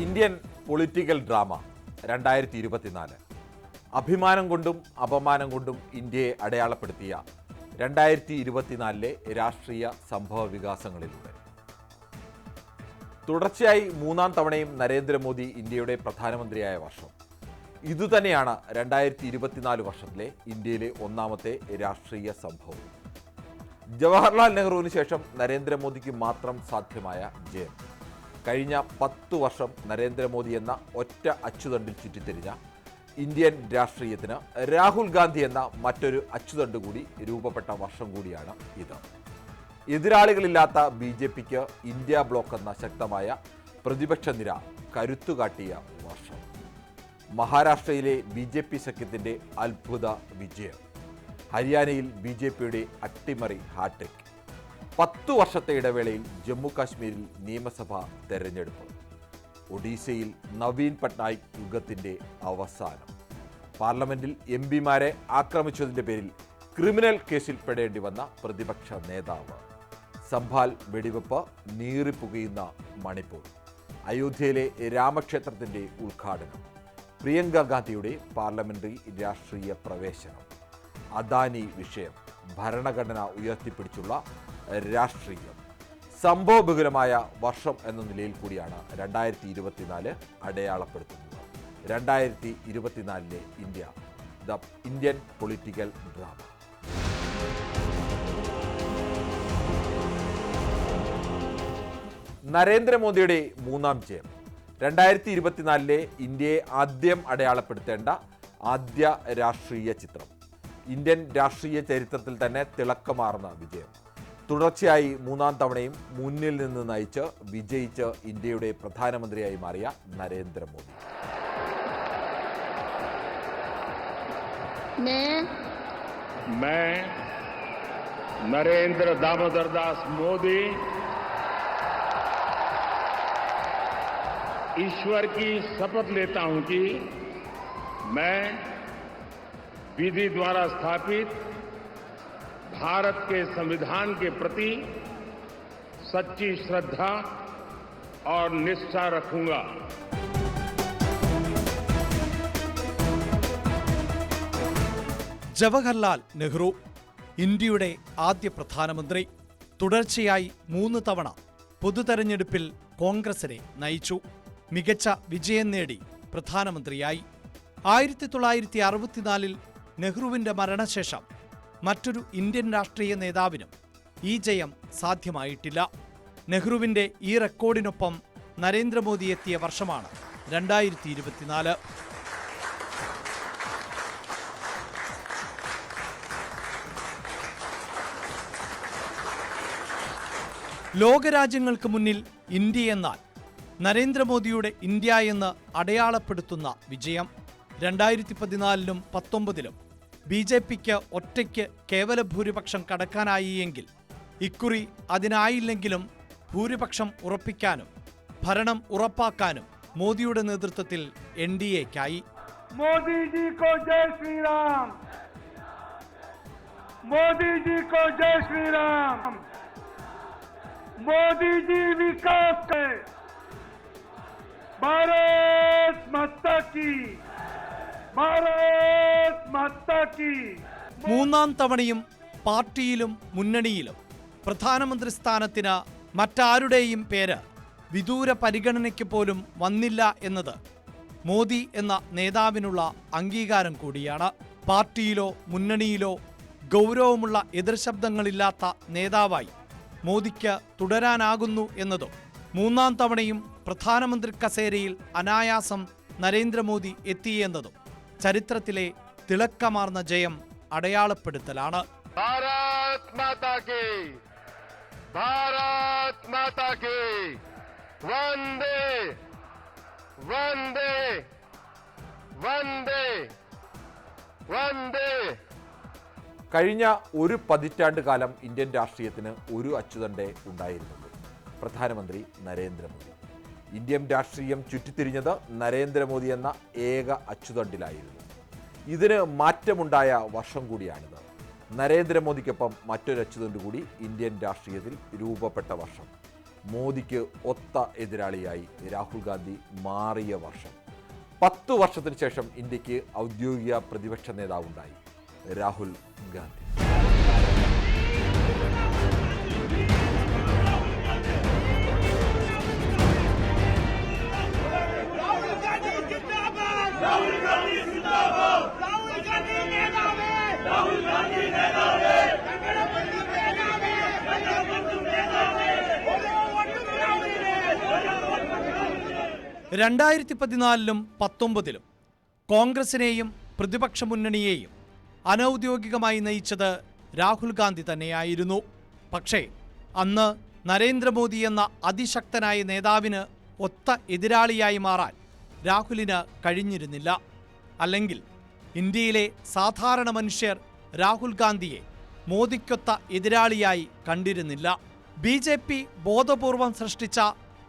Indian political drama രണ്ടായിരത്തി ഇരുപത്തിനാല് അഭിമാനം കൊണ്ടും അപമാനം കൊണ്ടും ഇന്ത്യയെ അടയാളപ്പെടുത്തിയ രണ്ടായിരത്തി ഇരുപത്തിനാലിലെ രാഷ്ട്രീയ സംഭവ വികാസങ്ങളിലൂടെ. തുടർച്ചയായി മൂന്നാം തവണയും നരേന്ദ്രമോദി ഇന്ത്യയുടെ പ്രധാനമന്ത്രിയായ വർഷം. ഇതുതന്നെയാണ് രണ്ടായിരത്തി ഇരുപത്തിനാല് വർഷത്തിലെ ഇന്ത്യയിലെ ഒന്നാമത്തെ രാഷ്ട്രീയ സംഭവം ജവഹർലാൽ നെഹ്റുവിന് ശേഷം നരേന്ദ്രമോദിക്ക് മാത്രം സാധ്യമായ ജയം. കഴിഞ്ഞ പത്തു വർഷം നരേന്ദ്രമോദി എന്ന ഒറ്റ അച്ചുതണ്ടിൽ ചുറ്റിത്തിരിഞ്ഞ ഇന്ത്യൻ രാഷ്ട്രീയത്തിന് രാഹുൽ ഗാന്ധി എന്ന മറ്റൊരു അച്ചുതണ്ട് കൂടി രൂപപ്പെട്ട വർഷം കൂടിയാണ് ഇത്. എതിരാളികളില്ലാത്ത ബി ജെ പിക്ക് ഇന്ത്യ ബ്ലോക്ക് എന്ന ശക്തമായ പ്രതിപക്ഷ നിര കരുത്തുകാട്ടിയ വർഷം. മഹാരാഷ്ട്രയിലെ ബി ജെ പി സഖ്യത്തിന്റെ അത്ഭുത വിജയം. ഹരിയാനയിൽ ബി ജെ പിയുടെ അട്ടിമറി ഹാട്രിക്. പത്തു വർഷത്തെ ഇടവേളയിൽ ജമ്മു കാശ്മീരിൽ നിയമസഭാ തെരഞ്ഞെടുപ്പ്. ഒഡീഷയിൽ നവീൻ പട്നായിക് യുഗത്തിന്റെ അവസാനം. പാർലമെന്റിൽ എം പിമാരെ ആക്രമിച്ചതിന്റെ പേരിൽ ക്രിമിനൽ കേസിൽ പെടേണ്ടി വന്ന പ്രതിപക്ഷ നേതാവ്. സംഭാൽ വെടിവെപ്പ് നീറിപ്പുകയുന്ന മണിപ്പൂർ. അയോധ്യയിലെ രാമക്ഷേത്രത്തിന്റെ ഉദ്ഘാടനം. പ്രിയങ്ക ഗാന്ധിയുടെ പാർലമെന്ററി രാഷ്ട്രീയ പ്രവേശനം. അദാനി വിഷയം ഭരണഘടന ഉയർത്തിപ്പിടിച്ചുള്ള രാഷ്ട്രീയം. സംഭവബഹുലമായ വർഷം എന്ന നിലയിൽ കൂടിയാണ് രണ്ടായിരത്തി ഇരുപത്തിനാല് അടയാളപ്പെടുത്തുന്നത്. രണ്ടായിരത്തി ഇരുപത്തിനാലിലെ India the Indian political drama. നരേന്ദ്രമോദിയുടെ മൂന്നാം ജയം. രണ്ടായിരത്തി ഇരുപത്തിനാലിലെ ഇന്ത്യയെ ആദ്യം അടയാളപ്പെടുത്തേണ്ട ആദ്യ രാഷ്ട്രീയ ചിത്രം. ഇന്ത്യൻ രാഷ്ട്രീയ ചരിത്രത്തിൽ തന്നെ തിളക്കമാർന്ന വിജയം. തുടർച്ചയായി മൂന്നാം തവണയും മുന്നിൽ നിന്ന് നയിച്ച് വിജയിച്ച് ഇന്ത്യയുടെ പ്രധാനമന്ത്രിയായി മാറിയ നരേന്ദ്രമോദി मैं मैं नरेंद्र दामोदर दास मोदी ईश्वर की शपथ लेता हूं कि मैं विधि द्वारा स्थापित भारत के संविधान के प्रति सच्ची श्रद्धा और निष्ठा रखूंगा ജവഹർലാൽ നെഹ്റു ഇന്ത്യയുടെ ആദ്യ പ്രധാനമന്ത്രി തുടർച്ചയായി മൂന്ന് തവണ പൊതുതെരഞ്ഞെടുപ്പിൽ കോൺഗ്രസിനെ നയിച്ചു മികച്ച വിജയം നേടി പ്രധാനമന്ത്രിയായി ആയിരത്തി തൊള്ളായിരത്തി അറുപത്തിനാലിൽ നെഹ്റുവിന്റെ മരണശേഷം മറ്റൊരു ഇന്ത്യൻ രാഷ്ട്രീയ നേതാവിനും ഈ ജയം സാധ്യമായിട്ടില്ല. നെഹ്റുവിന്റെ ഈ റെക്കോർഡിനൊപ്പം നരേന്ദ്രമോദി എത്തിയ വർഷമാണ് രണ്ടായിരത്തി ഇരുപത്തിനാല് ലോകരാജ്യങ്ങൾക്ക് മുന്നിൽ ഇന്ത്യ എന്നാൽ നരേന്ദ്രമോദിയുടെ ഇന്ത്യ എന്ന് അടയാളപ്പെടുത്തുന്ന വിജയം. രണ്ടായിരത്തി പതിനാലിലും പത്തൊമ്പതിലും ബി ജെ പിക്ക് ഒറ്റയ്ക്ക് കേവല ഭൂരിപക്ഷം കടക്കാനായി എങ്കിൽ ഇക്കുറി അതിനായില്ലെങ്കിലും ഭൂരിപക്ഷം ഉറപ്പിക്കാനും ഭരണം ഉറപ്പാക്കാനും മോദിയുടെ നേതൃത്വത്തിൽ എൻ ഡി എക്കായി. ജയ് ശ്രീറാം. മോദിജി ജയ് ശ്രീറാം. മോദിജി വികാസ് ഭാരത് മത്ത മൂന്നാം തവണയും പാർട്ടിയിലും മുന്നണിയിലും പ്രധാനമന്ത്രി സ്ഥാനത്തിന് മറ്റാരുടെയും പേര് വിദൂര പരിഗണനയ്ക്ക് പോലും വന്നില്ല എന്നത് മോദി എന്ന നേതാവിനുള്ള അംഗീകാരം കൂടിയാണ്. പാർട്ടിയിലോ മുന്നണിയിലോ ഗൗരവമുള്ള എതിർശബ്ദങ്ങളില്ലാത്ത നേതാവായി മോദിക്ക് തുടരാനാകുന്നു എന്നതും മൂന്നാം തവണയും പ്രധാനമന്ത്രി കസേരയിൽ അനായാസം നരേന്ദ്രമോദി എത്തിയെന്നതും ചരിത്രത്തിലെ തിളക്കമാർന്ന ജയം അടയാളപ്പെടുത്തലാണ്. വന്ദേ. വന്ദേ. വന്ദേ. വന്ദേ. കഴിഞ്ഞ ഒരു പതിറ്റാണ്ട് കാലം ഇന്ത്യൻ രാഷ്ട്രീയത്തിന് ഒരു അച്ചുതണ്ടേ ഉണ്ടായിരുന്നുള്ളൂ. പ്രധാനമന്ത്രി നരേന്ദ്രമോദി. ഇന്ത്യൻ രാഷ്ട്രീയം ചുറ്റിത്തിരിഞ്ഞത് നരേന്ദ്രമോദി എന്ന ഏക അച്ചുതണ്ടിലായിരുന്നു. ഇതിന് മാറ്റമുണ്ടായ വർഷം കൂടിയാണിത്. നരേന്ദ്രമോദിക്കൊപ്പം മറ്റൊരു അച്ചുതണ്ട് കൂടി ഇന്ത്യൻ രാഷ്ട്രീയത്തിൽ രൂപപ്പെട്ട വർഷം. മോദിക്ക് ഒത്ത എതിരാളിയായി രാഹുൽ ഗാന്ധി മാറിയ വർഷം. പത്തു വർഷത്തിന് ശേഷം ഇന്ത്യയ്ക്ക് ഔദ്യോഗിക പ്രതിപക്ഷ നേതാവുണ്ടായി രാഹുൽ ഗാന്ധി. രണ്ടായിരത്തി പതിനാലിലും പത്തൊമ്പതിലും കോൺഗ്രസിനെയും പ്രതിപക്ഷ മുന്നണിയെയും അനൗദ്യോഗികമായി നയിച്ചത് രാഹുൽ ഗാന്ധി തന്നെയായിരുന്നു. പക്ഷേ അന്ന് നരേന്ദ്രമോദി എന്ന അതിശക്തനായ നേതാവിന് ഒത്ത എതിരാളിയായി മാറാൻ രാഹുലിന് കഴിഞ്ഞിരുന്നില്ല. അല്ലെങ്കിൽ ഇന്ത്യയിലെ സാധാരണ മനുഷ്യർ രാഹുൽ ഗാന്ധിയെ മോദിക്കൊത്ത എതിരാളിയായി കണ്ടിരുന്നില്ല. ബി ജെ പി ബോധപൂർവം സൃഷ്ടിച്ച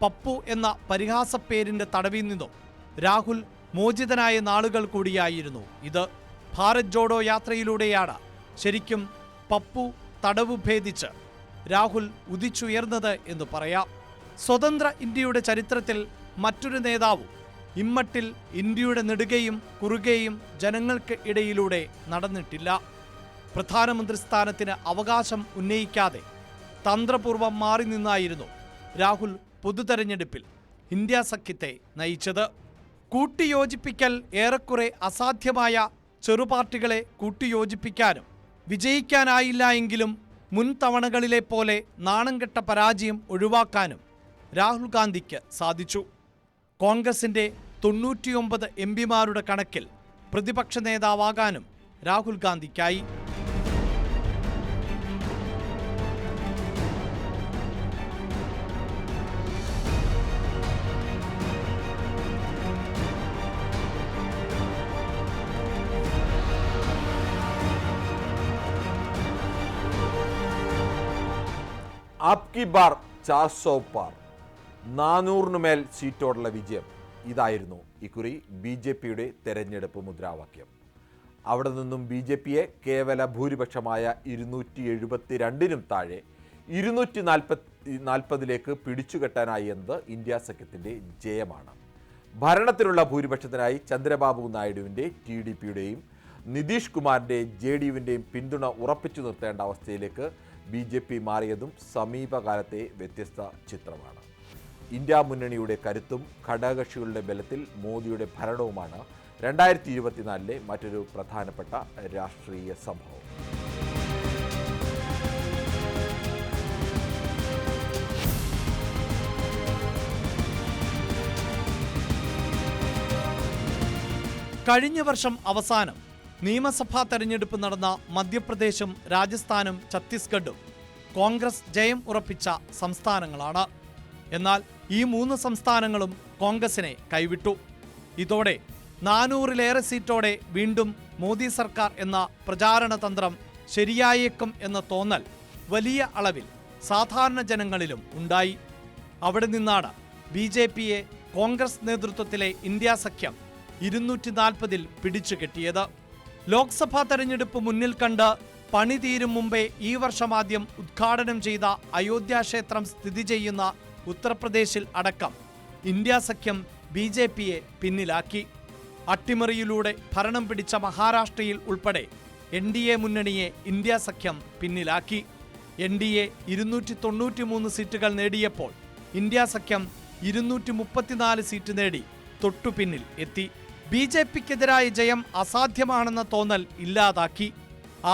പപ്പു എന്ന പരിഹാസപ്പേരിന്റെ തടവിൽ നിന്നും രാഹുൽ മോചിതനായ നാളുകൾ കൂടിയായിരുന്നു. ഇത് ഭാരത് ജോഡോ യാത്രയിലൂടെയാണ് ശരിക്കും പപ്പു തടവ് ഭേദിച്ച് രാഹുൽ ഉദിച്ചുയർന്നത് എന്ന് പറയാം. സ്വതന്ത്ര ഇന്ത്യയുടെ ചരിത്രത്തിൽ മറ്റൊരു നേതാവും ഇമ്മട്ടിൽ ഇന്ത്യയുടെ നെടുകയും കുറുകയും ജനങ്ങൾക്ക് ഇടയിലൂടെ നടന്നിട്ടില്ല. പ്രധാനമന്ത്രി സ്ഥാനത്തിന് അവകാശം ഉന്നയിക്കാതെ തന്ത്രപൂർവം മാറി നിന്നായിരുന്നു രാഹുൽ പൊതുതെരഞ്ഞെടുപ്പിൽ ഇന്ത്യ സഖ്യത്തെ നയിച്ചത്. കൂട്ടിയോജിപ്പിക്കൽ ഏറെക്കുറെ അസാധ്യമായ ചെറുപാർട്ടികളെ കൂട്ടിയോജിപ്പിക്കാനും വിജയിക്കാനായില്ല എങ്കിലും മുൻ തവണകളിലെ പോലെ നാണംകെട്ട പരാജയം ഒഴിവാക്കാനും രാഹുൽ ഗാന്ധിക്ക് സാധിച്ചു. കോൺഗ്രസിന്റെ തൊണ്ണൂറ്റിയൊമ്പത് എം പിമാരുടെ കണക്കിൽ പ്രതിപക്ഷ നേതാവാകാനും രാഹുൽ ഗാന്ധിക്കായി. ആപ്കി ബാർ ചാർ സോ പാർ നാനൂറിന് മേൽ സീറ്റോടുള്ള വിജയം ഇതായിരുന്നു. ഇക്കുറി ബി ജെ പിയുടെ തെരഞ്ഞെടുപ്പ് മുദ്രാവാക്യം. അവിടെ നിന്നും ബി ജെ പിയെ കേവല ഭൂരിപക്ഷമായ ഇരുന്നൂറ്റി എഴുപത്തി രണ്ടിനും താഴെ ഇരുന്നൂറ്റി നാൽപ്പത്തി നാൽപ്പതിലേക്ക് പിടിച്ചുകെട്ടാനായി എന്നത് ഇന്ത്യ സഖ്യത്തിന്റെ ജയമാണ്. ഭരണത്തിലുള്ള ഭൂരിപക്ഷത്തിനായി ചന്ദ്രബാബു നായിഡുവിന്റെ ടി ഡി പിയുടെയും നിതീഷ് കുമാറിന്റെ ജെ ഡി യുവിന്റെയും പിന്തുണ ഉറപ്പിച്ചു നിർത്തേണ്ട അവസ്ഥയിലേക്ക് ബി ജെ പി മാറിയതും സമീപകാലത്തെ വ്യത്യസ്ത ചിത്രമാണ്. ഇന്ത്യ മുന്നണിയുടെ കരുത്തും ഘടകകക്ഷികളുടെ ബലത്തിൽ മോദിയുടെ ഭരണവുമാണ് രണ്ടായിരത്തി ഇരുപത്തിനാലിലെ മറ്റൊരു പ്രധാനപ്പെട്ട രാഷ്ട്രീയ സംഭവം. കഴിഞ്ഞ വർഷം അവസാനം നിയമസഭാ തെരഞ്ഞെടുപ്പ് നടന്ന മധ്യപ്രദേശും രാജസ്ഥാനും ഛത്തീസ്ഗഡും കോൺഗ്രസ് ജയം ഉറപ്പിച്ച സംസ്ഥാനങ്ങളാണ്. എന്നാൽ ഈ മൂന്ന് സംസ്ഥാനങ്ങളും കോൺഗ്രസിനെ കൈവിട്ടു. ഇതോടെ നാനൂറിലേറെ സീറ്റോടെ വീണ്ടും മോദി സർക്കാർ എന്ന പ്രചാരണ തന്ത്രം ശരിയായേക്കും എന്ന തോന്നൽ വലിയ അളവിൽ സാധാരണ ജനങ്ങളിലും ഉണ്ടായി. അവിടെ നിന്നാണ് ബി ജെ പിയെ കോൺഗ്രസ് നേതൃത്വത്തിലെ ഇന്ത്യ സഖ്യം ഇരുന്നൂറ്റി നാൽപ്പതിൽ പിടിച്ചുകെട്ടിയത്. ലോക്സഭാ തെരഞ്ഞെടുപ്പ് മുന്നിൽ കണ്ട് പണി തീരും മുമ്പേ ഈ വർഷമാദ്യം ഉദ്ഘാടനം ചെയ്ത അയോധ്യ ക്ഷേത്രം സ്ഥിതി ചെയ്യുന്ന ഉത്തർപ്രദേശിൽ അടക്കം ഇന്ത്യ സഖ്യം ബി ജെ പിയെ പിന്നിലാക്കി. അട്ടിമറിയിലൂടെ ഭരണം പിടിച്ച മഹാരാഷ്ട്രയിൽ ഉൾപ്പെടെ എൻ ഡി എ മുന്നണിയെ ഇന്ത്യ സഖ്യം പിന്നിലാക്കി. എൻ ഡി എ ഇരുന്നൂറ്റി തൊണ്ണൂറ്റി മൂന്ന് സീറ്റുകൾ നേടിയപ്പോൾ ഇന്ത്യ സഖ്യം ഇരുന്നൂറ്റി മുപ്പത്തിനാല് സീറ്റ് നേടി തൊട്ടുപിന്നിൽ എത്തി. ബി ജെ പിക്കെതിരായ ജയം അസാധ്യമാണെന്ന തോന്നൽ ഇല്ലാതാക്കി.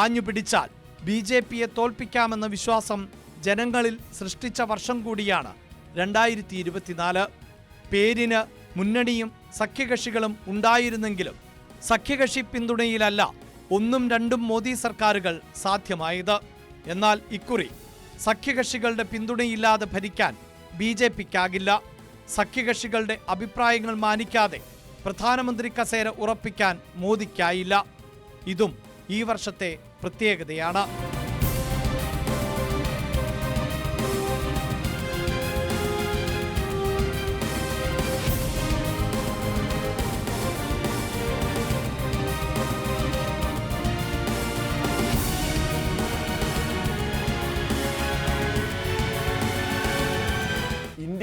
ആഞ്ഞു പിടിച്ചാൽ ബി ജെ പിയെ തോൽപ്പിക്കാമെന്ന വിശ്വാസം ജനങ്ങളിൽ സൃഷ്ടിച്ച വർഷം കൂടിയാണ് രണ്ടായിരത്തി ഇരുപത്തിനാല് പേരിന് മുന്നണിയും സഖ്യകക്ഷികളും ഉണ്ടായിരുന്നെങ്കിലും സഖ്യകക്ഷി പിന്തുണയിലല്ല ഒന്നും രണ്ടും മോദി സർക്കാരുകൾ സാധ്യമായത്. എന്നാൽ ഇക്കുറി സഖ്യകക്ഷികളുടെ പിന്തുണയില്ലാതെ ഭരിക്കാൻ ബി ജെ പിക്കാകില്ല. സഖ്യകക്ഷികളുടെ അഭിപ്രായങ്ങൾ മാനിക്കാതെ പ്രധാനമന്ത്രി കസേര ഉറപ്പിക്കാൻ മോദിക്കായില്ല. ഇതും ഈ വർഷത്തെ പ്രത്യേകതയാണ്.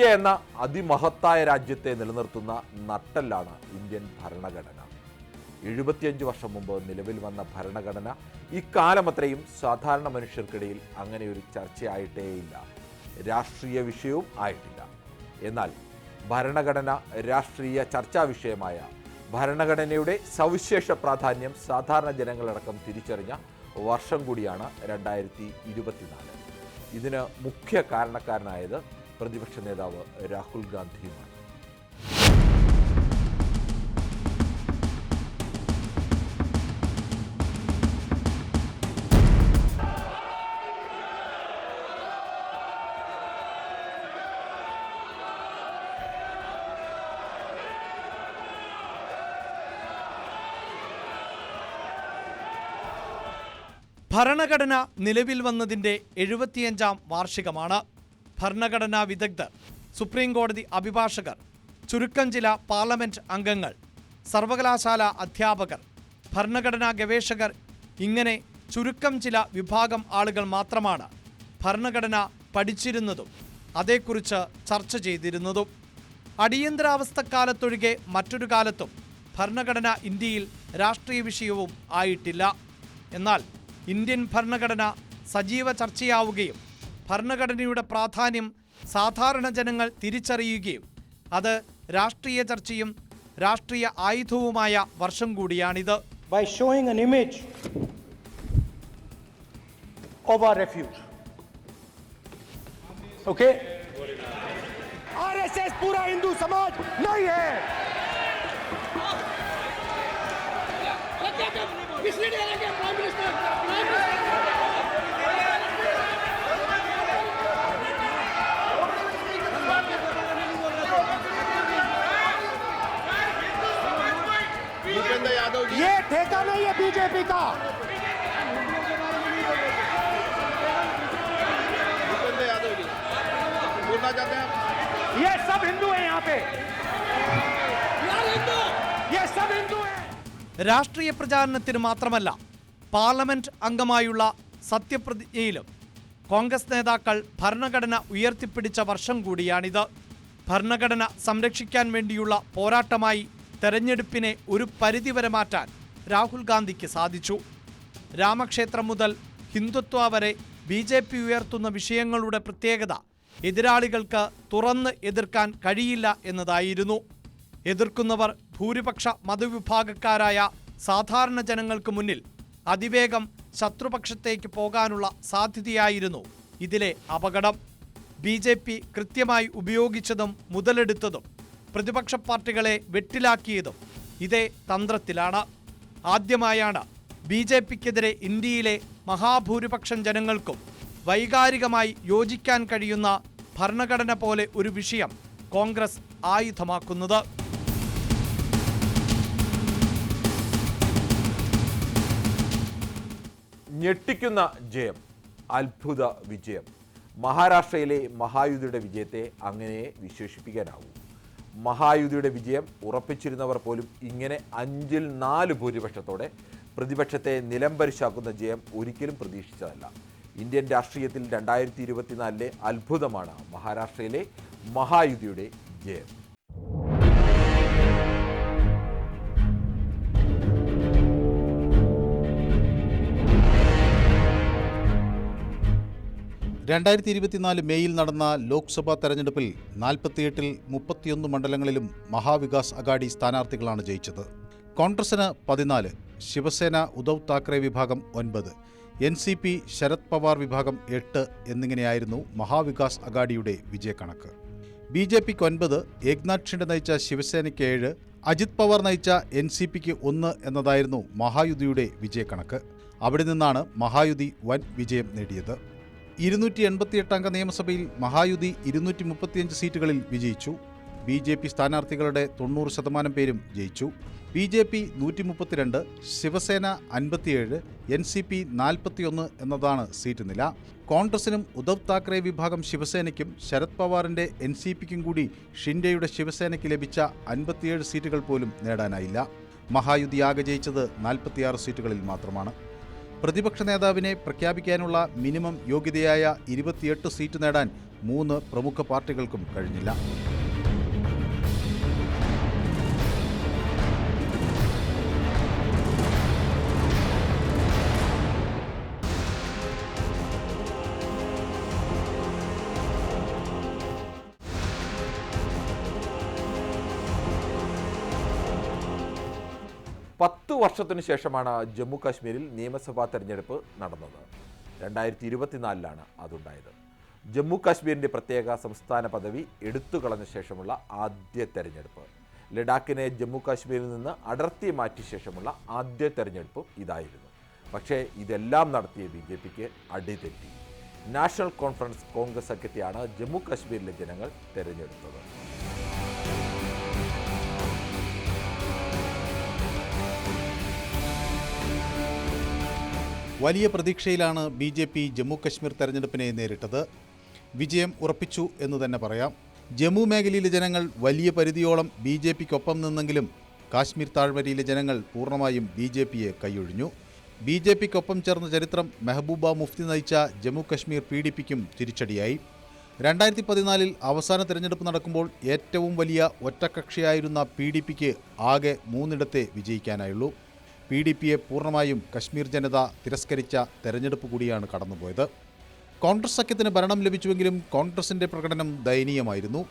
ഇന്ത്യ എന്ന അതിമഹത്തായ രാജ്യത്തെ നിലനിർത്തുന്ന നട്ടെല്ലാണ് ഇന്ത്യൻ ഭരണഘടന. എഴുപത്തിയഞ്ച് വർഷം മുമ്പ് നിലവിൽ വന്ന ഭരണഘടന ഇക്കാലമത്രയും സാധാരണ മനുഷ്യർക്കിടയിൽ അങ്ങനെ ഒരു ചർച്ചയായിട്ടേയില്ല. രാഷ്ട്രീയ വിഷയവും ആയിട്ടില്ല. എന്നാൽ ഭരണഘടന രാഷ്ട്രീയ ചർച്ചാ വിഷയമായ ഭരണഘടനയുടെ സവിശേഷ പ്രാധാന്യം സാധാരണ ജനങ്ങളടക്കം തിരിച്ചറിഞ്ഞ വർഷം കൂടിയാണ് രണ്ടായിരത്തി ഇരുപത്തിനാല്. ഇതിന് മുഖ്യ കാരണക്കാരനായത് പ്രതിപക്ഷ നേതാവ് രാഹുൽ ഗാന്ധിയുമാണ്. ഭരണഘടന നിലവിൽ വന്നതിന്റെ എഴുപത്തിയഞ്ചാം വാർഷികമാണ് ഭരണഘടനാ വിദഗ്ധർ സുപ്രീം കോടതി അഭിഭാഷകർ ചുരുക്കം ചില പാർലമെന്റ് അംഗങ്ങൾ സർവകലാശാല അധ്യാപകർ ഭരണഘടനാ ഗവേഷകർ ഇങ്ങനെ ചുരുക്കം ചില വിഭാഗം ആളുകൾ മാത്രമാണ് ഭരണഘടന പഠിച്ചിരുന്നതും അതേക്കുറിച്ച് ചർച്ച ചെയ്തിരുന്നതും. അടിയന്തരാവസ്ഥക്കാലത്തൊഴികെ മറ്റൊരു കാലത്തും ഭരണഘടന ഇന്ത്യയിൽ രാഷ്ട്രീയ വിഷയവും ആയിട്ടില്ല. എന്നാൽ ഇന്ത്യൻ ഭരണഘടന സജീവ ചർച്ചയാവുകയും ഭരണഘടനയുടെ പ്രാധാന്യം സാധാരണ ജനങ്ങൾ തിരിച്ചറിയുകയും അത് രാഷ്ട്രീയ ചർച്ചയും രാഷ്ട്രീയ ആയുധവുമായ വർഷം കൂടിയാണിത് by showing an image of our refuge. Okay? RSS पूरा हिंदू समाज नहीं है भूपेंद्र ठेका नहीं है बीजेपी का भूपेंद्र यादव जी बोलना चाहते हैं आप ये सब हिंदू है यहाँ पे ये सब हिंदू है രാഷ്ട്രീയ പ്രചാരണത്തിന് മാത്രമല്ല പാർലമെന്റ് അംഗമായുള്ള സത്യപ്രതിജ്ഞയിലും കോൺഗ്രസ് നേതാക്കൾ ഭരണഘടന ഉയർത്തിപ്പിടിച്ച വർഷം കൂടിയാണിത് ഭരണഘടന സംരക്ഷിക്കാൻ വേണ്ടിയുള്ള പോരാട്ടമായി തെരഞ്ഞെടുപ്പിനെ ഒരു പരിധിവരെ മാറ്റാൻ രാഹുൽ ഗാന്ധിക്ക് സാധിച്ചു. രാമക്ഷേത്രം മുതൽ ഹിന്ദുത്വ വരെ ബി ജെ പി ഉയർത്തുന്ന വിഷയങ്ങളുടെ പ്രത്യേകത എതിരാളികൾക്ക് തുറന്ന് എതിർക്കാൻ കഴിയില്ല എന്നതായിരുന്നു. എതിർക്കുന്നവർ ഭൂരിപക്ഷ മതവിഭാഗക്കാരായ സാധാരണ ജനങ്ങൾക്ക് മുന്നിൽ അതിവേഗം ശത്രുപക്ഷത്തേക്ക് പോകാനുള്ള സാധ്യതയായിരുന്നു ഇതിലെ അപകടം. ബി ജെ പി കൃത്യമായി ഉപയോഗിച്ചതും മുതലെടുത്തതും പ്രതിപക്ഷ പാർട്ടികളെ വെട്ടിലാക്കിയതും ഇതേ തന്ത്രത്തിലാണ്. ആദ്യമായാണ് ബി ജെ പിക്കെതിരെ ഇന്ത്യയിലെ മഹാഭൂരിപക്ഷം ജനങ്ങൾക്കും വൈകാരികമായി യോജിക്കാൻ കഴിയുന്ന ഭരണഘടന പോലെ ഒരു വിഷയം കോൺഗ്രസ് ആയുധമാക്കുന്നത്. ഞെട്ടിക്കുന്ന ജയം അത്ഭുത വിജയം. മഹാരാഷ്ട്രയിലെ മഹായുതിയുടെ വിജയത്തെ അങ്ങനെ വിശേഷിപ്പിക്കാനാവൂ. മഹായുതിയുടെ വിജയം ഉറപ്പിച്ചിരുന്നവർ പോലും ഇങ്ങനെ അഞ്ചിൽ നാല് ഭൂരിപക്ഷത്തോടെ പ്രതിപക്ഷത്തെ നിലംപരിശാക്കുന്ന ജയം ഒരിക്കലും പ്രതീക്ഷിച്ചതല്ല. ഇന്ത്യൻ രാഷ്ട്രീയത്തിൽ രണ്ടായിരത്തി ഇരുപത്തിനാലിലെ അത്ഭുതമാണ് മഹാരാഷ്ട്രയിലെ മഹായുതിയുടെ ജയം. രണ്ടായിരത്തി ഇരുപത്തിനാല് മെയ്യിൽ നടന്ന ലോക്സഭാ തെരഞ്ഞെടുപ്പിൽ നാൽപ്പത്തിയെട്ടിൽ മുപ്പത്തിയൊന്ന് മണ്ഡലങ്ങളിലും മഹാവികാസ് അഗാഡി സ്ഥാനാർത്ഥികളാണ് ജയിച്ചത്. കോൺഗ്രസിന് പതിനാല് ശിവസേന ഉദ്ധവ് താക്കറെ വിഭാഗം ഒൻപത് N C P Sharad Pawar വിഭാഗം എട്ട് എന്നിങ്ങനെയായിരുന്നു മഹാവികാസ് അഗാഡിയുടെ വിജയക്കണക്ക് ബി ജെ പിക്ക് ഒൻപത് ഏക്നാഥ് ഷിൻഡെ നയിച്ച ശിവസേനയ്ക്ക് ഏഴ് അജിത് പവാർ നയിച്ച എൻ സി പിക്ക് ഒന്ന് എന്നതായിരുന്നു മഹായുതിയുടെ വിജയക്കണക്ക് അവിടെ നിന്നാണ് മഹായുതി വൻ വിജയം നേടിയത്. ഇരുന്നൂറ്റി എൺപത്തിയെട്ട് അംഗ നിയമസഭയിൽ മഹായുതി ഇരുന്നൂറ്റി മുപ്പത്തിയഞ്ച് സീറ്റുകളിൽ വിജയിച്ചു. ബി ജെ പി സ്ഥാനാർത്ഥികളുടെ തൊണ്ണൂറ് ശതമാനം പേരും ജയിച്ചു. ബി ജെ പി നൂറ്റി മുപ്പത്തിരണ്ട് ശിവസേന അൻപത്തിയേഴ് എൻ സി പി നാൽപ്പത്തിയൊന്ന് എന്നതാണ് സീറ്റ് നില. കോൺഗ്രസിനും ഉദ്ധവ് താക്കറെ വിഭാഗം ശിവസേനയ്ക്കും ശരത് പവാറിന്റെ എൻ സി പിക്കും കൂടി ഷിൻഡെയുടെ ശിവസേനയ്ക്ക് ലഭിച്ച അൻപത്തിയേഴ് സീറ്റുകൾ പോലും നേടാനായില്ല. മഹായുതി ആകെ ജയിച്ചത് നാൽപ്പത്തിയാറ് സീറ്റുകളിൽ മാത്രമാണ്. പ്രതിപക്ഷ നേതാവിനെ പ്രഖ്യാപിക്കാനുള്ള മിനിമം യോഗ്യതയായ ഇരുപത്തിയെട്ട് സീറ്റ് നേടാൻ മൂന്ന് പ്രമുഖ പാർട്ടികൾക്കും കഴിഞ്ഞില്ല. വർഷത്തിനു ശേഷമാണ് ജമ്മു കാശ്മീരിൽ നിയമസഭാ തെരഞ്ഞെടുപ്പ് നടന്നത്. രണ്ടായിരത്തി ഇരുപത്തിനാലിലാണ് അതുണ്ടായത്. ജമ്മു കാശ്മീരിന്റെ പ്രത്യേക സംസ്ഥാന പദവി എടുത്തു കളഞ്ഞ ശേഷമുള്ള ആദ്യ തെരഞ്ഞെടുപ്പ്. ലഡാക്കിനെ ജമ്മു കാശ്മീരിൽ നിന്ന് അടർത്തി മാറ്റിയ ശേഷമുള്ള ആദ്യ തെരഞ്ഞെടുപ്പും ഇതായിരുന്നു. പക്ഷേ ഇതെല്ലാം നടത്തിയ ബി ജെ പിക്ക് അടിതെറ്റി നാഷണൽ കോൺഫറൻസ് കോൺഗ്രസ് സഖ്യത്തെയാണ് ജമ്മു കാശ്മീരിലെ ജനങ്ങൾ തെരഞ്ഞെടുത്തത്. വലിയ പ്രതീക്ഷയിലാണ് B J P Jammu Kashmir തെരഞ്ഞെടുപ്പിനെ നേരിട്ടത്. വിജയം ഉറപ്പിച്ചു എന്ന് തന്നെ പറയാം. ജമ്മു മേഖലയിലെ ജനങ്ങൾ വലിയ പരിധിയോളം ബി ജെ പിക്കൊപ്പം നിന്നെങ്കിലും കാശ്മീർ താഴ്വരയിലെ ജനങ്ങൾ പൂർണമായും ബി ജെ പിയെ കൈയൊഴിഞ്ഞു. ബി ജെ പിക്കൊപ്പം ചേർന്ന ചരിത്രം മെഹബൂബ മുഫ്തി നയിച്ച ജമ്മു കശ്മീർ പി ഡി പിക്കും തിരിച്ചടിയായി. രണ്ടായിരത്തി പതിനാലിൽ അവസാന തിരഞ്ഞെടുപ്പ് നടക്കുമ്പോൾ ഏറ്റവും വലിയ ഒറ്റക്കക്ഷിയായിരുന്ന പി ഡി പിക്ക് ആകെ മൂന്നിടത്തെ വിജയിക്കാനായുള്ളൂ. പി ഡി പിയെ പൂർണമായും കശ്മീർ ജനത തിരസ്കരിച്ച തെരഞ്ഞെടുപ്പ് കൂടിയാണ് കടന്നുപോയത്. കോൺഗ്രസ് സഖ്യത്തിന് ഭരണം ലഭിച്ചുവെങ്കിലും കോൺഗ്രസിന്റെ പ്രകടനം ദയനീയമായിരുന്നു.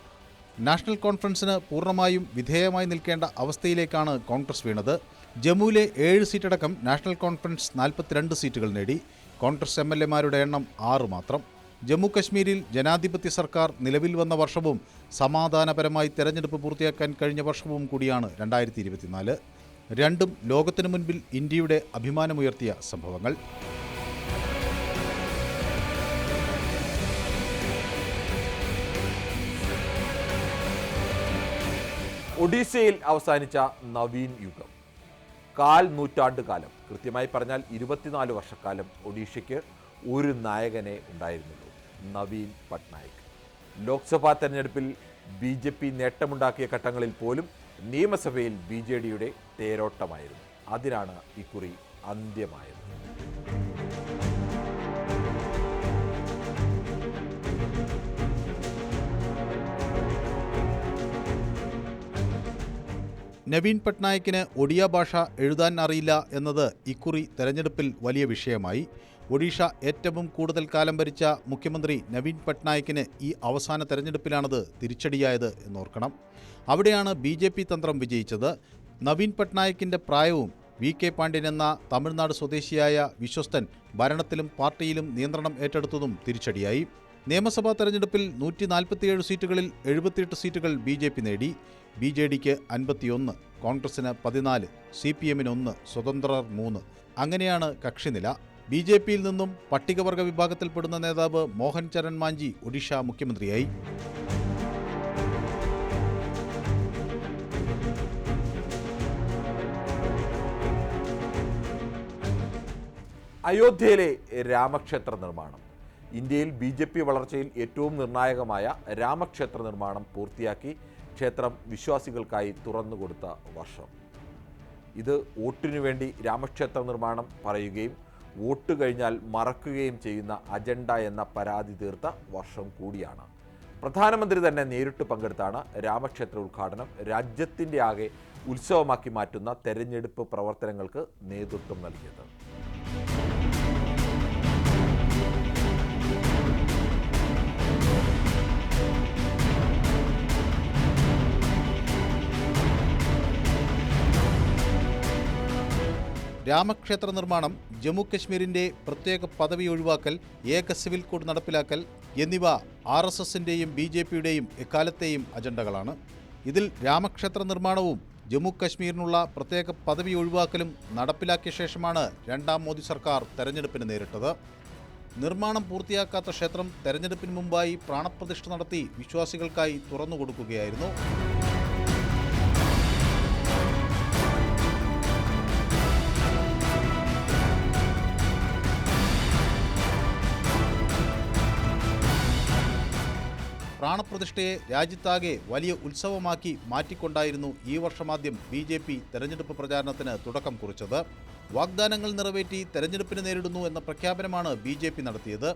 നാഷണൽ കോൺഫറൻസിന് പൂർണമായും വിധേയമായി നിൽക്കേണ്ട അവസ്ഥയിലേക്കാണ് കോൺഗ്രസ് വീണത്. ജമ്മുവിലെ ഏഴ് സീറ്റടക്കം നാഷണൽ കോൺഫറൻസ് നാൽപ്പത്തിരണ്ട് സീറ്റുകൾ നേടി. കോൺഗ്രസ് എം എൽ എമാരുടെ എണ്ണം ആറ് മാത്രം. ജമ്മു കശ്മീരിൽ ജനാധിപത്യ സർക്കാർ നിലവിൽ വന്ന വർഷവും സമാധാനപരമായി തെരഞ്ഞെടുപ്പ് പൂർത്തിയാക്കാൻ കഴിഞ്ഞ വർഷവും കൂടിയാണ് രണ്ടായിരത്തി രണ്ടും ലോകത്തിനു മുൻപിൽ ഇന്ത്യയുടെ അഭിമാനമുയർത്തിയ സംഭവങ്ങൾ. ഒഡീഷയിൽ അവസാനിച്ച നവീൻ യുഗം. കാൽ നൂറ്റാണ്ട് കാലം. കൃത്യമായി പറഞ്ഞാൽ ഇരുപത്തിനാല് വർഷക്കാലം ഒഡീഷയ്ക്ക് ഒരു നായകനെ ഉണ്ടായിരുന്നുള്ളൂ നവീൻ പട്നായിക്. ലോക്സഭാ തെരഞ്ഞെടുപ്പിൽ ബി ജെ പി നേട്ടമുണ്ടാക്കിയ ഘട്ടങ്ങളിൽ പോലും നിയമസഭയിൽ ബി ജെ ഡിയുടെ തേരോട്ടമായിരുന്നു. അതിനാണ് ഇക്കുറി അന്ത്യമായത്. നവീൻ പട്നായിക്കിന് ഒഡിയ ഭാഷ എഴുതാൻ അറിയില്ല എന്നത് ഇക്കുറി തെരഞ്ഞെടുപ്പിൽ വലിയ വിഷയമായി. ഒഡീഷ ഏറ്റവും കൂടുതൽ കാലം ഭരിച്ച മുഖ്യമന്ത്രി നവീൻ പട്നായിക്കിന് ഈ അവസാന തെരഞ്ഞെടുപ്പിലാണത് തിരിച്ചടിയായത് എന്നോർക്കണം. അവിടെയാണ് ബി ജെ പി തന്ത്രം വിജയിച്ചത്. നവീൻ പട്നായിക്കിന്റെ പ്രായവും വി കെ പാണ്ഡ്യൻ എന്ന തമിഴ്നാട് സ്വദേശിയായ വിശ്വസ്തൻ ഭരണത്തിലും പാർട്ടിയിലും നിയന്ത്രണം ഏറ്റെടുത്തതും തിരിച്ചടിയായി. നിയമസഭാ തെരഞ്ഞെടുപ്പിൽ നൂറ്റി നാൽപ്പത്തിയേഴ് സീറ്റുകളിൽ എഴുപത്തിയെട്ട് സീറ്റുകൾ ബി ജെ പി നേടി. ബി ജെ ഡിക്ക് അൻപത്തിയൊന്ന് കോൺഗ്രസിന് പതിനാല് സി പി എമ്മിന് ഒന്ന് സ്വതന്ത്രർ മൂന്ന്. അങ്ങനെയാണ് കക്ഷിനില ബി ജെ പിയിൽ നിന്നും പട്ടികവർഗ വിഭാഗത്തിൽപ്പെടുന്ന നേതാവ് മോഹൻ ചരൺ മാഞ്ചി ഒഡീഷ മുഖ്യമന്ത്രിയായി. അയോധ്യയിലെ രാമക്ഷേത്ര നിർമ്മാണം. ഇന്ത്യയിൽ ബി ജെ പി വളർച്ചയിൽ ഏറ്റവും നിർണായകമായ രാമക്ഷേത്ര നിർമ്മാണം പൂർത്തിയാക്കി ക്ഷേത്രം വിശ്വാസികൾക്കായി തുറന്നുകൊടുത്ത വർഷം. ഇത് വോട്ടിനു വേണ്ടി രാമക്ഷേത്ര നിർമ്മാണം പറയുകയും വോട്ട് കഴിഞ്ഞാൽ മറക്കുകയും ചെയ്യുന്ന അജണ്ട എന്ന പരാതി തീർത്ത വർഷം കൂടിയാണ്. പ്രധാനമന്ത്രി തന്നെ നേരിട്ട് പങ്കെടുത്താണ് രാമക്ഷേത്ര ഉദ്ഘാടനം. രാജ്യത്തിന്റെ ആകെ ഉത്സവമാക്കി മാറ്റുന്ന തെരഞ്ഞെടുപ്പ് പ്രവർത്തനങ്ങൾക്ക് നേതൃത്വം നൽകിയത്. രാമക്ഷേത്ര നിർമ്മാണം ജമ്മു കശ്മീരിന്റെ പ്രത്യേക പദവി ഒഴിവാക്കൽ ഏക സിവിൽ കോഡ് നടപ്പിലാക്കൽ എന്നിവ ആർ എസ് എസിന്റെയും ബി ജെ പിയുടെയും എക്കാലത്തെയും അജണ്ടകളാണ്. ഇതിൽ രാമക്ഷേത്ര നിർമ്മാണവും ജമ്മു കശ്മീരിനുള്ള പ്രത്യേക പദവി ഒഴിവാക്കലും നടപ്പിലാക്കിയ ശേഷമാണ് രണ്ടാം മോദി സർക്കാർ തെരഞ്ഞെടുപ്പിന് നേരിട്ടത്. നിർമ്മാണം പൂർത്തിയാക്കാത്ത ക്ഷേത്രം തെരഞ്ഞെടുപ്പിന് മുമ്പായി പ്രാണപ്രതിഷ്ഠ നടത്തി വിശ്വാസികൾക്കായി തുറന്നുകൊടുക്കുകയായിരുന്നു. പ്രാണപ്രതിഷ്ഠയെ രാജ്യത്താകെ വലിയ ഉത്സവമാക്കി മാറ്റിക്കൊണ്ടായിരുന്നു ഈ വർഷമാദ്യം ബി ജെ പി തെരഞ്ഞെടുപ്പ് പ്രചാരണത്തിന് തുടക്കം കുറിച്ചത്. വാഗ്ദാനങ്ങൾ നിറവേറ്റി തെരഞ്ഞെടുപ്പിന് നേരിടുന്നു എന്ന പ്രഖ്യാപനമാണ് ബി ജെ പി നടത്തിയത്.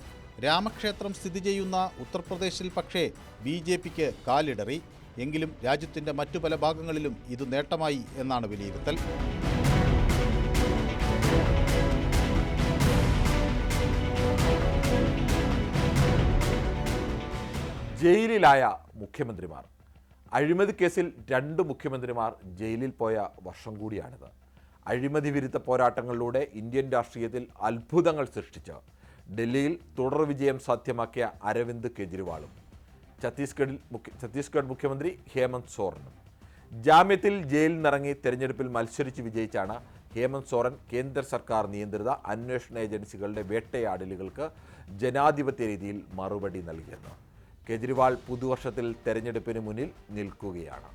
രാമക്ഷേത്രം സ്ഥിതി ചെയ്യുന്ന ഉത്തർപ്രദേശിൽ പക്ഷേ ബി ജെ പിക്ക് കാലിടറി. എങ്കിലും രാജ്യത്തിന്റെ മറ്റു പല ഭാഗങ്ങളിലും ഇത് നേട്ടമായി എന്നാണ് വിലയിരുത്തൽ. ജയിലിലായ മുഖ്യമന്ത്രിമാർ. അഴിമതി കേസിൽ രണ്ട് മുഖ്യമന്ത്രിമാർ ജയിലിൽ പോയ വർഷം കൂടിയാണിത്. അഴിമതി വിരുദ്ധ പോരാട്ടങ്ങളിലൂടെ ഇന്ത്യൻ രാഷ്ട്രീയത്തിൽ അത്ഭുതങ്ങൾ സൃഷ്ടിച്ച് ഡൽഹിയിൽ തുടർ വിജയം സാധ്യമാക്കിയ അരവിന്ദ് കെജ്രിവാളും ഛത്തീസ്ഗഡിൽ ഛത്തീസ്ഗഡ് മുഖ്യമന്ത്രി ഹേമന്ത് സോറനും. ജാമ്യത്തിൽ ജയിലിൽ നിന്നിറങ്ങി തെരഞ്ഞെടുപ്പിൽ മത്സരിച്ച് വിജയിച്ചാണ് ഹേമന്ത് സോറൻ കേന്ദ്ര സർക്കാർ നിയന്ത്രിത അന്വേഷണ ഏജൻസികളുടെ വേട്ടയാടലുകൾക്ക് ജനാധിപത്യ രീതിയിൽ മറുപടി നൽകിയത്. കെജ്രിവാൾ പുതുവർഷത്തിൽ തെരഞ്ഞെടുപ്പിന് മുന്നിൽ നിൽക്കുകയാണ്.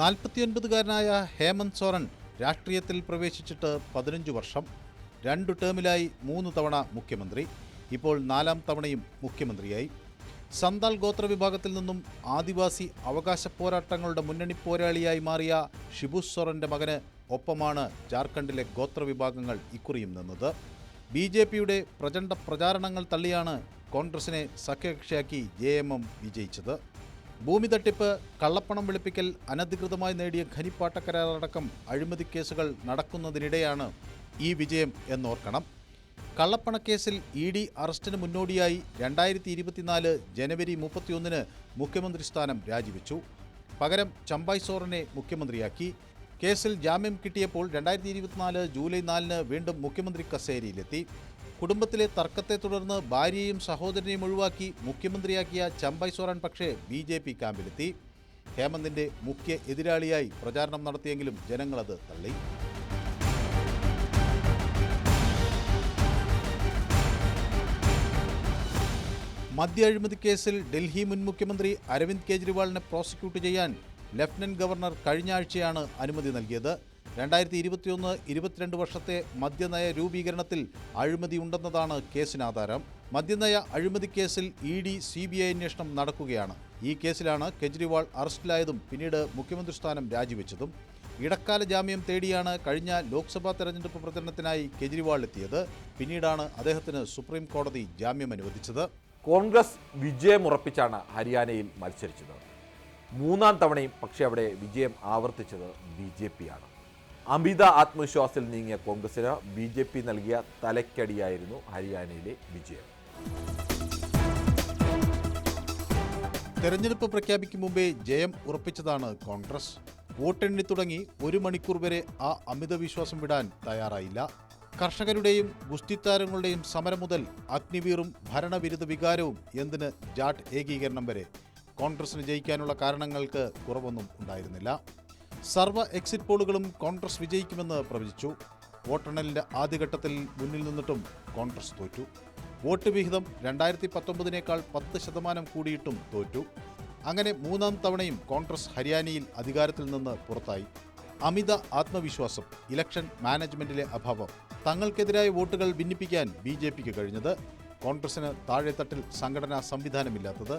നാൽപ്പത്തിയൊൻപതുകാരനായ ഹേമന്ത് സോറൻ രാഷ്ട്രീയത്തിൽ പ്രവേശിച്ചിട്ട് പതിനഞ്ച് വർഷം രണ്ടു ടേമിലായി മൂന്ന് തവണ മുഖ്യമന്ത്രി ഇപ്പോൾ നാലാം തവണയും മുഖ്യമന്ത്രിയായി. സന്താൽ ഗോത്ര വിഭാഗത്തിൽ നിന്നും ആദിവാസി അവകാശ പോരാട്ടങ്ങളുടെ മുന്നണി പോരാളിയായി മാറിയ ഷിബു സൊറന്റെ മകന് ഒപ്പമാണ് ജാർഖണ്ഡിലെ ഗോത്ര വിഭാഗങ്ങൾ ഇക്കുറിയും നിന്നത്. ബി ജെ പിയുടെ പ്രചണ്ഡ പ്രചാരണങ്ങൾ തള്ളിയാണ് കോൺഗ്രസിനെ സഖ്യകക്ഷിയാക്കി ജെ എം എം വിജയിച്ചത്. ഭൂമി തട്ടിപ്പ് കള്ളപ്പണം വെളുപ്പിക്കൽ അനധികൃതമായി നേടിയ ഖനിപ്പാട്ട കരാറടക്കം അഴിമതി കേസുകൾ നടക്കുന്നതിനിടെയാണ് ഈ വിജയം എന്നോർക്കണം. കള്ളപ്പണക്കേസിൽ ഇ ഡി അറസ്റ്റിന് മുന്നോടിയായി രണ്ടായിരത്തി ഇരുപത്തിനാല് ജനുവരി മുപ്പത്തിയൊന്നിന് മുഖ്യമന്ത്രി സ്ഥാനം രാജിവെച്ചു. പകരം ചമ്പായ് സോറനെ മുഖ്യമന്ത്രിയാക്കി. കേസിൽ ജാമ്യം കിട്ടിയപ്പോൾ രണ്ടായിരത്തി ഇരുപത്തിനാല് ജൂലൈ നാലിന് വീണ്ടും മുഖ്യമന്ത്രി കസേരയിലെത്തി. കുടുംബത്തിലെ തർക്കത്തെ തുടർന്ന് ഭാര്യയും സഹോദരനെയും ഒഴിവാക്കി മുഖ്യമന്ത്രിയാക്കിയ ചമ്പായ് സോറൻ പക്ഷേ ബി ജെ പി ക്യാമ്പിലെത്തി. ഹേമന്തിന്റെ മുഖ്യ എതിരാളിയായി പ്രചാരണം നടത്തിയെങ്കിലും ജനങ്ങളത് തള്ളി. മദ്യ അഴിമതി കേസിൽ ഡൽഹി മുൻ മുഖ്യമന്ത്രി അരവിന്ദ് കെജ്രിവാളിനെ പ്രോസിക്യൂട്ട് ചെയ്യാൻ ലഫ്റ്റനന്റ് ഗവർണർ കഴിഞ്ഞ ആഴ്ചയാണ് അനുമതി നൽകിയത്. രണ്ടായിരത്തി ഇരുപത്തിയൊന്ന് ഇരുപത്തിരണ്ട് വർഷത്തെ മദ്യനയ രൂപീകരണത്തിൽ അഴിമതി ഉണ്ടെന്നതാണ് കേസിന് ആധാരം. മദ്യനയ അഴിമതി കേസിൽ E D C B I അന്വേഷണം നടക്കുകയാണ്. ഈ കേസിലാണ് കെജ്രിവാൾ അറസ്റ്റിലായതും പിന്നീട് മുഖ്യമന്ത്രി സ്ഥാനം രാജിവെച്ചതും. ഇടക്കാല ജാമ്യം തേടിയാണ് കഴിഞ്ഞ ലോക്സഭാ തെരഞ്ഞെടുപ്പ് പ്രചരണത്തിനായി കെജ്രിവാൾ എത്തിയത്. പിന്നീടാണ് അദ്ദേഹത്തിന് സുപ്രീം കോടതി ജാമ്യം അനുവദിച്ചത്. കോൺഗ്രസ് വിജയമുറപ്പിച്ചാണ് ഹരിയാനയിൽ മത്സരിച്ചത്. മൂന്നാം തവണയും പക്ഷേ അവിടെ വിജയം ആവർത്തിച്ചത് ബി ജെ പിയാണ്. അമിത ആത്മവിശ്വാസത്തിൽ നീങ്ങിയ കോൺഗ്രസിന് ബി ജെ പി നൽകിയ തലക്കടിയായിരുന്നു ഹരിയാനയിലെ വിജയം. തെരഞ്ഞെടുപ്പ് പ്രഖ്യാപിക്കും മുമ്പേ ജയം ഉറപ്പിച്ചതാണ് കോൺഗ്രസ്. വോട്ടെണ്ണി തുടങ്ങി ഒരു മണിക്കൂർ വരെ ആ അമിത വിശ്വാസം വിടാൻ തയ്യാറായില്ല. കർഷകരുടെയും ഗുസ്തിത്താരങ്ങളുടെയും സമരം മുതൽ അഗ്നിവീറും ഭരണവിരുദ്ധ വികാരവും എന്തിന് ജാട്ട് ഏകീകരണം വരെ? കോൺഗ്രസിന് ജയിക്കാനുള്ള കാരണങ്ങൾക്ക് കുറവൊന്നും ഉണ്ടായിരുന്നില്ല. സർവ എക്സിറ്റ് പോളുകളും കോൺഗ്രസ് വിജയിക്കുമെന്ന് പ്രവചിച്ചു. വോട്ടെണ്ണലിന്റെ ആദ്യഘട്ടത്തിൽ മുന്നിൽ നിന്നിട്ടും കോൺഗ്രസ് തോറ്റു. വോട്ട് വിഹിതം രണ്ടായിരത്തി പത്തൊമ്പതിനേക്കാൾ പത്ത് ശതമാനം കൂടിയിട്ടും തോറ്റു. അങ്ങനെ മൂന്നാം തവണയും കോൺഗ്രസ് ഹരിയാനയിൽ അധികാരത്തിൽ നിന്ന് പുറത്തായി. അമിത ആത്മവിശ്വാസം ഇലക്ഷൻ മാനേജ്മെന്റിലെ അഭാവം തങ്ങൾക്കെതിരായ വോട്ടുകൾ ഭിന്നിപ്പിക്കാൻ ബി ജെ പിക്ക് കഴിഞ്ഞത്. കോൺഗ്രസിന് താഴെത്തട്ടിൽ സംഘടനാ സംവിധാനമില്ലാത്തത്.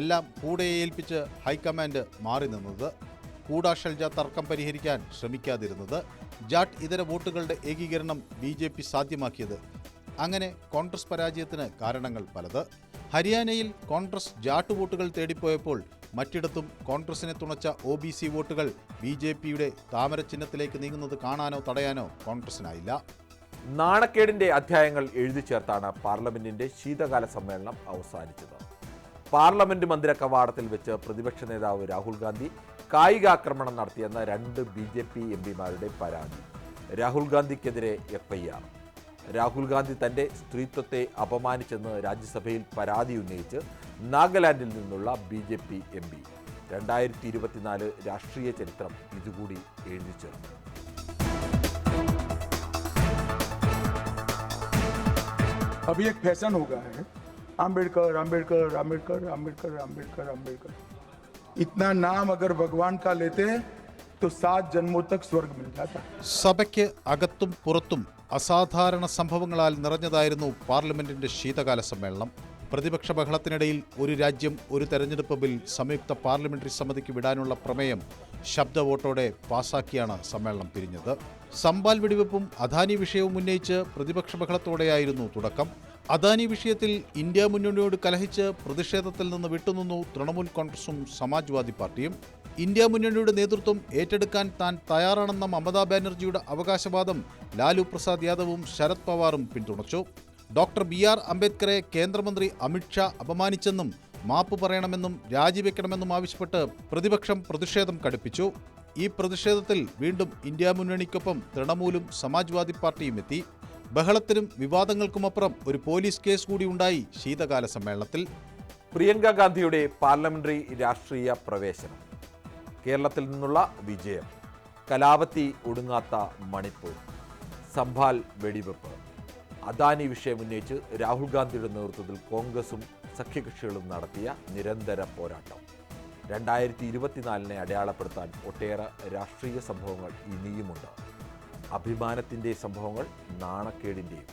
എല്ലാം കൂടെ ഏൽപ്പിച്ച് ഹൈക്കമാൻഡ് മാറി നിന്നത്. കൂടാഷൽജ തർക്കം പരിഹരിക്കാൻ ശ്രമിക്കാതിരുന്നത്. ജാട്ട് ഇതര വോട്ടുകളുടെ ഏകീകരണം ബി ജെ പി സാധ്യമാക്കിയത്. അങ്ങനെ കോൺഗ്രസ് പരാജയത്തിന് കാരണങ്ങൾ പലത്. ഹരിയാനയിൽ കോൺഗ്രസ് ജാട്ട് വോട്ടുകൾ തേടിപ്പോയപ്പോൾ മറ്റിടത്തും കോൺഗ്രസിനെ തുണച്ച ഒ ബി സി വോട്ടുകൾ ബി ജെ പിയുടെ താമര ചിഹ്നത്തിലേക്ക് നീങ്ങുന്നത് കാണാനോ തടയാനോ കോൺഗ്രസിനായില്ല നാണക്കേടിന്റെ അധ്യായങ്ങൾ എഴുതി ചേർത്താണ് പാർലമെന്റിന്റെ ശീതകാല സമ്മേളനം അവസാനിച്ചത്. പാർലമെന്റ് മന്ദിര കവാടത്തിൽ വെച്ച് പ്രതിപക്ഷ നേതാവ് രാഹുൽ ഗാന്ധി കായികാക്രമണം നടത്തിയെന്ന രണ്ട് ബി ജെ പി എം പിമാരുടെ പരാതി. Rahul ഗാന്ധിക്കെതിരെ F I R Rahul Gandhi തന്റെ സ്ത്രീത്വത്തെ അപമാനിച്ചെന്ന് രാജ്യസഭയിൽ പരാതി ഉന്നയിച്ച് നാഗാലാൻഡിൽ നിന്നുള്ള B J P M P. രണ്ടായിരത്തി ഇരുപത്തിനാല് രാഷ്ട്രീയ ചരിത്രം ഇതുകൂടി എഴുതി ചേർന്നു. अभी एक फैशन हो गया है आम्बेडकर आम्बेडकर आम्बेडकर आम्बेडकर आम्बेडकर आम्बेडकर इतना नाम अगर भगवान का लेते हैं तो सात जन्मों तक स्वर्ग मिल जाता है സഭയ്ക്ക് അകത്തും പുറത്തും അസാധാരണ സംഭവങ്ങളാൽ നിറഞ്ഞതായിരുന്നു പാർലമെന്റിന്റെ ശീതകാല സമ്മേളനം പ്രതിപക്ഷ ബഹളത്തിനിടയിൽ ഒരു രാജ്യം ഒരു തെരഞ്ഞെടുപ്പ് ബിൽ സംയുക്ത പാർലമെന്ററി സമിതിക്ക് വിടാനുള്ള പ്രമേയം ശബ്ദ വോട്ടോടെ പാസാക്കിയാണ് സമ്മേളനം പിരിഞ്ഞത്. സമ്പാൽ വെടിവെപ്പും അദാനി വിഷയവും ഉന്നയിച്ച് പ്രതിപക്ഷ ബഹളത്തോടെയായിരുന്നു തുടക്കം. അദാനി വിഷയത്തിൽ ഇന്ത്യ മുന്നണിയോട് കലഹിച്ച് പ്രതിഷേധത്തിൽ നിന്ന് വിട്ടുനിന്നു തൃണമൂൽ കോൺഗ്രസും സമാജ്വാദി പാർട്ടിയും. ഇന്ത്യ മുന്നണിയുടെ നേതൃത്വം ഏറ്റെടുക്കാൻ താൻ തയ്യാറാണെന്ന മമതാ ബാനർജിയുടെ അവകാശവാദം ലാലു പ്രസാദ് യാദവും ശരത് പവാറും പിന്തുണച്ചു. ഡോക്ടർ ബി ആർ അംബേദ്കറെ കേന്ദ്രമന്ത്രി അമിത്ഷാ അപമാനിച്ചെന്നും മാപ്പ് പറയണമെന്നും രാജിവെക്കണമെന്നും ആവശ്യപ്പെട്ട് പ്രതിപക്ഷം പ്രതിഷേധം കടുപ്പിച്ചു. ഈ പ്രതിഷേധത്തിൽ വീണ്ടും ഇന്ത്യ മുന്നണിക്കൊപ്പം തൃണമൂലും സമാജ്വാദി പാർട്ടിയും എത്തി. ബഹളത്തിനും വിവാദങ്ങൾക്കുമപ്പുറം ഒരു പോലീസ് കേസ് കൂടി ഉണ്ടായി ശീതകാല സമ്മേളനത്തിൽ. പ്രിയങ്ക ഗാന്ധിയുടെ പാർലമെന്ററി രാഷ്ട്രീയ പ്രവേശനം. കേരളത്തിൽ നിന്നുള്ള വിജയം. കലാപത്തി ഒടുങ്ങാത്ത മണിപ്പൂർ. സംഭാൽ വെടിവെപ്പ്. അദാനി വിഷയം ഉന്നയിച്ച് രാഹുൽ ഗാന്ധിയുടെ നേതൃത്വത്തിൽ കോൺഗ്രസും സഖ്യകക്ഷികളും നടത്തിയ നിരന്തര പോരാട്ടം. രണ്ടായിരത്തി ഇരുപത്തിനാലിനെ അടയാളപ്പെടുത്താൻ ഒട്ടേറെ രാഷ്ട്രീയ സംഭവങ്ങൾ ഇനിയുമുണ്ട്. അഭിമാനത്തിന്റെ സംഭവങ്ങൾ നാണക്കേടിന്റെയും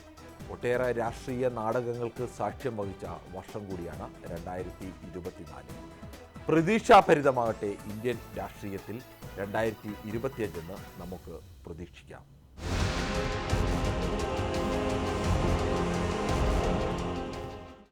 ഒട്ടേറെ രാഷ്ട്രീയ നാടകങ്ങൾക്ക് സാക്ഷ്യം വഹിച്ച വർഷം കൂടിയാണ് രണ്ടായിരത്തി ഇരുപത്തിനാല്. പ്രതീക്ഷാഭരിതമാകട്ടെ ഇന്ത്യൻ രാഷ്ട്രീയത്തിൽ രണ്ടായിരത്തി ഇരുപത്തിയഞ്ചെന്ന് നമുക്ക് പ്രതീക്ഷിക്കാം.